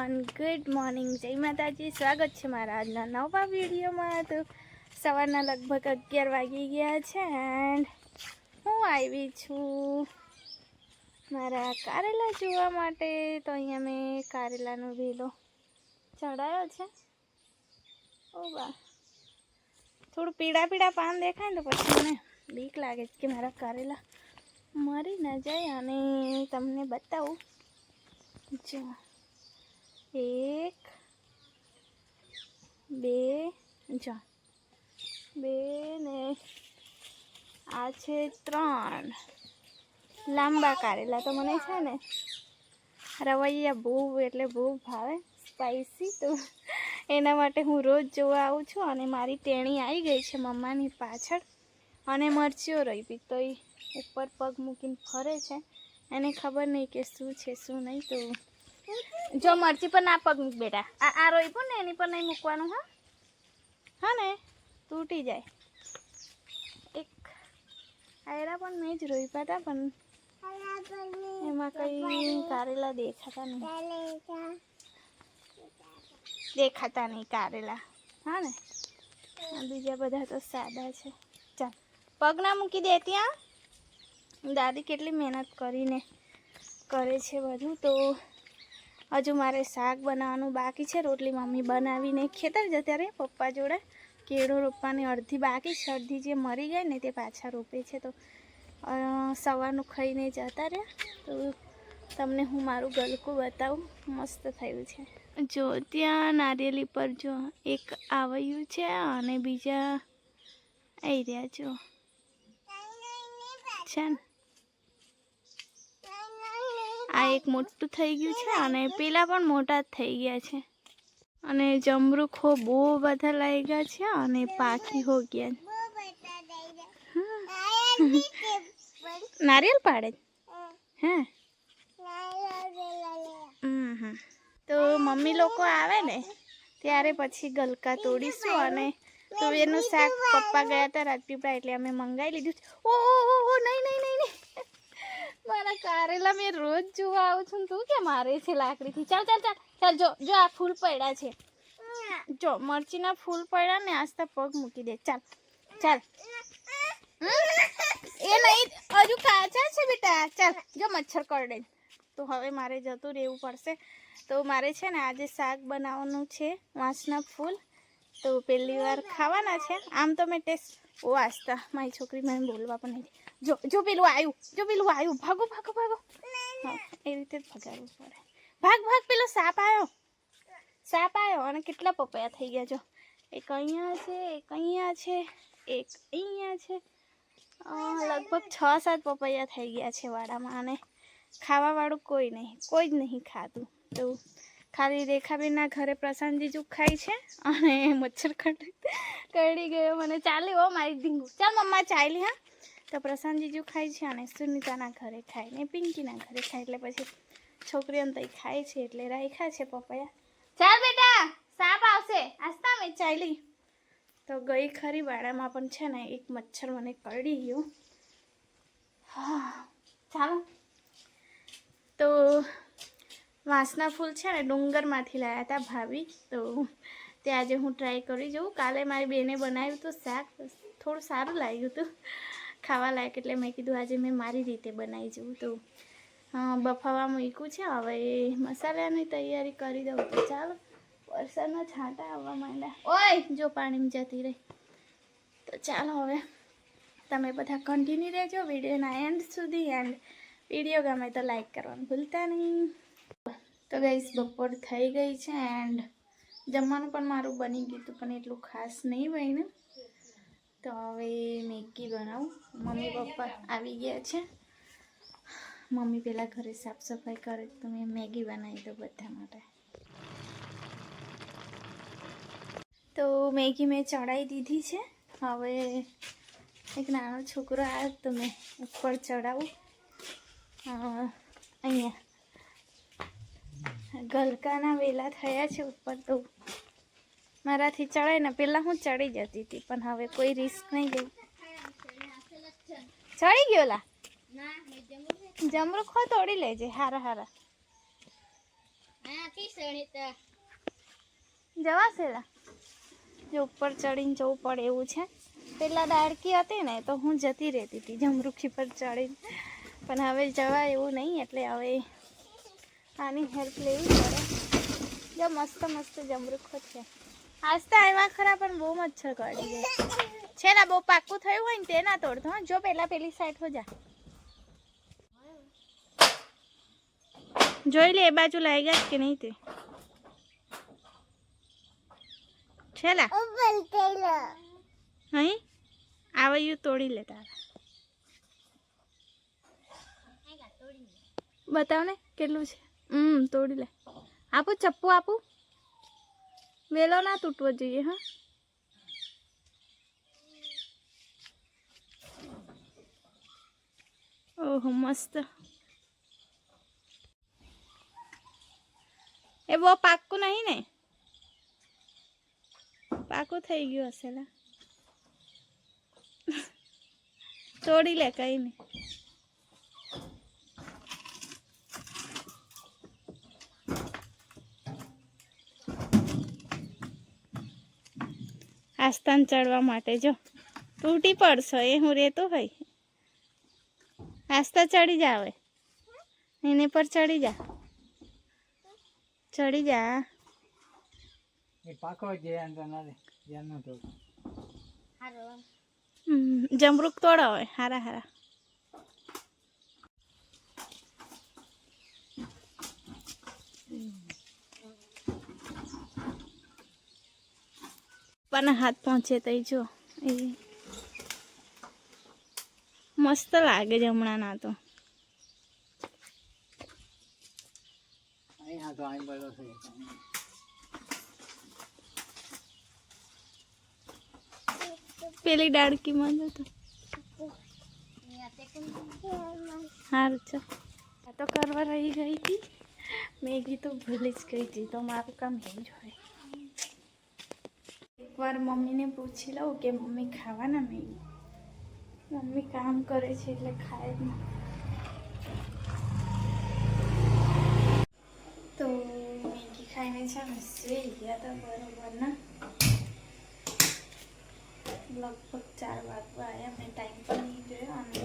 Everyone good morning જય માતાજી. સ્વાગત છે મારા આજના નવા વિડીયોમાં. તો સવારના લગભગ અગિયાર વાગી ગયા છે એન્ડ હું આવી છું મારા કારેલા જોવા માટે. તો અહીંયા મેં કારેલાનો વેલો ચડાયો છે. ઓ બા થોડું પીળા પીળા પાન દેખાય ને તો પછી મને બીક લાગે છે કે મારા કારેલા મરી ન જાય અને તમને બતાવું. જો. એક, બે જો બે ને આ છે ત્રણ. લાંબા કારેલા તો મને છે ને રવૈયા બહુ એટલે બહુ ભાવે સ્પાઈસી તો એના માટે હું રોજ જોવા આવું છું અને મારી ટેણી આવી ગઈ છે મમ્માની પાછળ અને મરચીઓ રહી બી તો ઉપર પગ મૂકીને ફરે છે. એને ખબર નહીં કે શું છે, શું નહીં તો જો મરચી પર ના પગ મૂક બેટા. આ આ રોઈ પણ ને, એની પર નહીં મૂકવાનું, હા? હા ને, તૂટી જાય. એક આયરા પણ મેં જ રોઈ પાતા, પણ એમાં કઈ કારેલા દેખાતા નહીં. દેખાતા નહીં કારેલા. હા ને? બીજા બધા તો સાદા છે. ચાલ, પગ ના મૂકી દે ત્યાં. દાદી કેટલી મહેનત કરીને કરે છે બધું, તો હજુ મારે શાક બનાવવાનું બાકી છે. રોટલી મમ્મી બનાવીને ખેતર જતા રહે. પપ્પા જોડે કેળો રોપવાની અડધી બાકી છે. અડધી જે મરી ગઈ ને તે પાછા રોપે છે. તો સવારનું ખાઈને જતા રહ્યા. તો તમને હું મારું ગલકું બતાવું. મસ્ત થયું છે. જો, ત્યાં નારિયેલી પર જો એક આવ્યું છે અને બીજા આવી રહ્યા જો. છે ને? આ એક મોટું થઈ ગયું છે અને પેલા પણ મોટા થઈ ગયા છે. અને જમરૂખો બહુ બધા લાગ્યા છે અને પાકી હો ગયા નારિયેલ પાડે હે. તો મમ્મી લોકો આવે ને, ત્યારે પછી ગલકા તોડીશું અને તુવેરનું શાક પપ્પા ગયા હતા રાજપીપળા એટલે અમે મંગાવી લીધું છે. ઓ નહીં નહીં નહીં નહીં. મારા કારેલા મેં રોજ જોવા આવું છું તું કે મારે છે લાકડીથી? ચાલ ચાલ ચાલ ચાલ, જો જો આ ફૂલ પડ્યા છે. જો, મરચીના ફૂલ પડ્યા ને આસ્તા પગ મૂકી દે. ચાલ ચાલ? એ નહીં, હજુ કાચા છે બેટા. ચાલ, જો મચ્છર કરડે. તો હવે મારે જતું રહેવું પડશે. તો મારે છે ને આજે શાક બનાવવાનું છે, વાંસના ફૂલ. તો પહેલી વાર ખાવાના છે. આમ તો મેં ટેસ્ટ ઓ આસ્તા મારી છોકરી મને બોલવા પણ નહીં. જો જો પેલું આવ્યું જો પેલું આવ્યું ભાગો ભાગો ભાગો. એ રીતે જ ભગાડવું પડે. ભાગ ભાગ, પેલો સાપ આવ્યો સાપ આવ્યો અને કેટલા પપૈયા થઈ ગયા જો. એક અહીંયા છે, એક અહીંયા છે, એક અહીંયા છે. લગભગ છ, સાત પપૈયા થઈ ગયા છે વાડામાં અને ખાવાવાળું કોઈ નહીં, કોઈ જ નહીં ખાતું. તો ખાલી રેખાબેનના ઘરે પ્રશાંત જીજુ ખાય છે અને મચ્છર કરડી ગયો. મને ચાલે હો મારી ઢીંગુ. ચાલ મમ્મા ચાલી હા. તો પ્રશાંત જીજુ ખાય છે અને સુનિતાના ઘરે ખાય ને પિંકીના ઘરે ખાય. એટલે પછી છોકરીઓને તઈ ખાય છે એટલે રાખ્યા છે પપૈયા. ચાલ બેટા, સાપ આવશે. આસ્તા મેં ચાલી તો ગઈ ખરી વાડામાં પણ છે ને એક મચ્છર મને કરડી ગયું. હા, ચાલો. તો વાંસના ફૂલ છે ને ડુંગરમાંથી લાવ્યા હતા ભાભી. તો તે આજે હું ટ્રાય કરી જોઉં. કાલે મારી બેને બનાવ્યું હતું શાક. થોડું સારું લાગ્યું હતું. ખાવા લાયક એટલે મેં કીધું આજે મેં મારી રીતે બનાવી જોઉં તો બફાવા મૂક્યું છે. હવે મસાલાની તૈયારી કરી દઉં તો ચાલો. વરસાદના છાંટા આવવા માંડ્યા. ઓય, જો પાણીમાં જતી રહી. તો ચાલો હવે તમે બધા કન્ટિન્યુ રહેજો. વિડીયોના એન્ડ સુધી એન્ડ વીડિયો ગમે તો લાઈક કરવાનું ભૂલતા નહીં. તો ગઈસ બપોર થઈ ગઈ છે એન્ડ જમવાનું પણ મારું બની ગયું હતું, પણ એટલું ખાસ નહીં બન્યું. તો હવે મેગી બનાવું. મમ્મી પપ્પા આવી ગયા છે. મમ્મી પહેલાં ઘરે સાફ સફાઈ કરે તો મેં મેગી બનાવી દઉં બધા માટે. તો મેગી મેં ચડાવી દીધી છે. હવે એક નાનો છોકરો આવ્યો તો મેં ઉપર ચડાવું. અહીંયા ગલકાના વેલા થયા છે ઉપર તો મારાથી ચડાય ને પહેલાં હું ચડી જતી હતી, પણ હવે કોઈ રિસ્ક નહીં લઈ ચડી ગયો લા. જમરૂખો તોડી લેજે, હારા હારા. જવાશે લા. જો ઉપર ચડીને જવું પડે એવું છે. પેલા દાડકી હતી ને, તો હું જતી રહેતી હતી જમરૂખી પર ચડીને. પણ હવે જવા એવું નહીં, એટલે હવે આની હેલ્પ લેવી પડે. જો મસ્ત મસ્ત જમરૂખો છે. આજ તો આવ્યા ખરા પણ બહુ મચ્છર કરડી ગયા છે. ને બહુ પાકું થયું હોય ને તે ના તોડતો જો પેલા પેલી સાઈડ હો જા. જોઈ લે એ બાજુ લઈ ગયા કે નહીં તે? છેલા અહીં આવયું તોડી લે તારા. બતાવ ને કેટલું છે? હમ તોડી લે. આપું ચપ્પુ આપું? વેલો ના તૂટવો જોઈએ, હા. ઓહો, મસ્ત. એ બહુ પાક્કું નહીં ને? પાકું થઈ ગયું હશે તોડી લે કઈ નહીં. આસ્થાન ચડવા માટે જો. તૂટી પડશો એ હું રહેતો હોય. આસ્થા ચડી જા હવે. એને પર ચડી જા. ચડી જા. જમરૂક તોડા હોય હારા હારા. પણ હાથ પહોંચે તઈ જો. એ મસ્ત લાગે છે હમણાં ના તો. પેલી ડાળકી માં જતો સારું છે તો કરવા રહી ગઈ હતી. મેગી તો ભૂલી જ ગઈ હતી તો મારું કામ એ જ હોય. એકવાર મમ્મીને પૂછી લઉં કે, મમ્મી, ખાવાના મેગી મમ્મી કામ કરે છે એટલે ખાય જ તો મેગી ખાઈને છે અમે સુઈ ગયા હતા બરોબર ના લગભગ ચાર વાગવા આવ્યા. મેં ટાઈમ પણ નહીં જોયો અને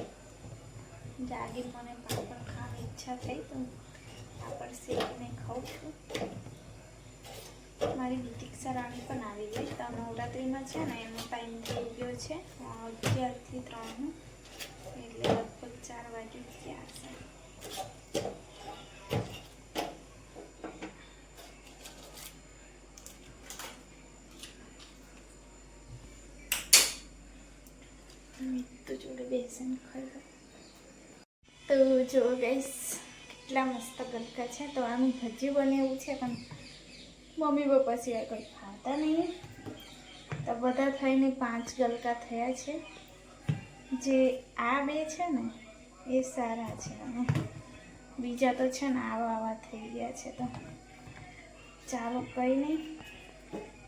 જાગી મને પાપડ ખાવાની ઈચ્છા થઈ, તો પાપડ શેકીને ખાઉં છું. મારી દીતિક્ષા રાણી પણ આવી ગઈ. તો નવરાત્રિમાં છે ને એનો ટાઈમ થઈ ગયો છે. અગિયારથી ત્રણનો એટલે લગભગ ચાર વાગે ગયા છે. તો જોડે બેસન ખાઈ તો જો ગઈશ કેટલા મસ્ત ગલકા છે. તો આનું ભજી બને એવું છે, પણ મમ્મી પપ્પા સિવાય કોઈ ખાતા નહીં. તો બધા થઈને પાંચ ગલકા થયા છે. જે આ બે છે ને, એ સારા છે અને બીજા તો છે ને આવા આવા થઈ ગયા છે તો ચાલો કંઈ નહીં.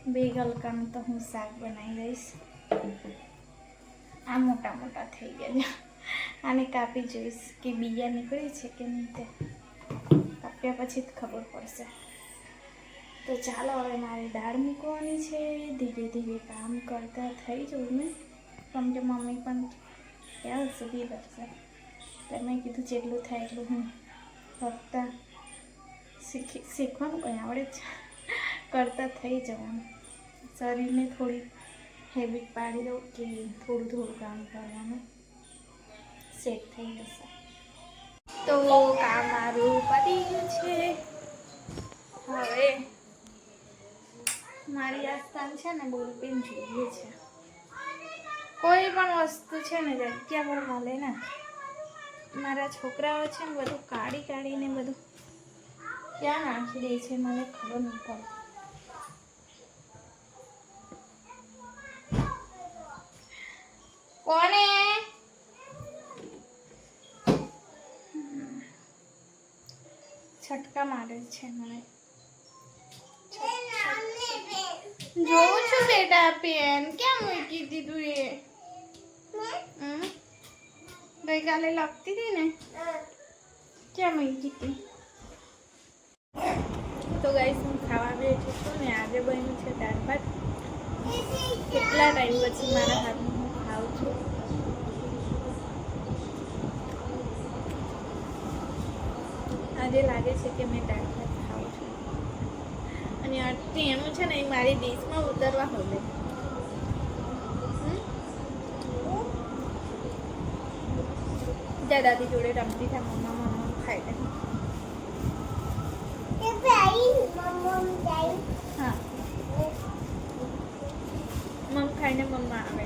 બે ગલકાનું તો હું શાક બનાવી દઈશ. આ મોટા મોટા થઈ ગયા આને કાપી જોઈશ કે બીજા નીકળે છે કે નહીં તે. કાપ્યા પછી જ ખબર પડશે. તો ચાલો હવે મારે દાળ મૂકવાની છે. ધીરે ધીરે કામ કરતા થઈ જવું મેં કેમ કે મમ્મી પણ ક્યાં સુધી કરશે તમે કીધું જેટલું થાય એટલું હું ફક્ત શીખી, શીખવાનું કંઈ આવડે જ કરતા થઈ જવાનું. શરીરને થોડી હેબિટ પાડી દઉં કે થોડું થોડું કામ કરવાનું. સેટ થઈ જશે. તો કામ મારું પતી છે. હવે મારી આસ્થાન છે ને બોલપેન જોઈએ છે. કોઈ પણ વસ્તુ છે ને, જગ્યા પર હાલે ને. મારા છોકરાઓ છે ને, બધું કાઢી કાઢીને બધું ક્યાં નાખી દે છે, મને ખબર નહીં પડે. કોને? છટકા મારે છે મને. જોઉં છું બેટા પેન ક્યાં મૂકી દીધું એ? ગઈકાલે લખતી હતી ને? ક્યાં મૂકી હતી? તો ગાઈસ હું ખાવા બેઠી છું ને આજે બન્યું છે દાળ કેટલા ટાઈમ પછી મારા હાથનું હું ખાઉં છું? આજે લાગે છે કે મેં દાળ અને એનું છે ને એ મારી ડીશમાં ઉતરવા હવે જા દાદી જોડે રમતી થાય મમ્મા મમ્મા ખાઈ હા મમ ખાઈને મમ્મા આવે.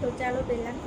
તો ચાલો પહેલાં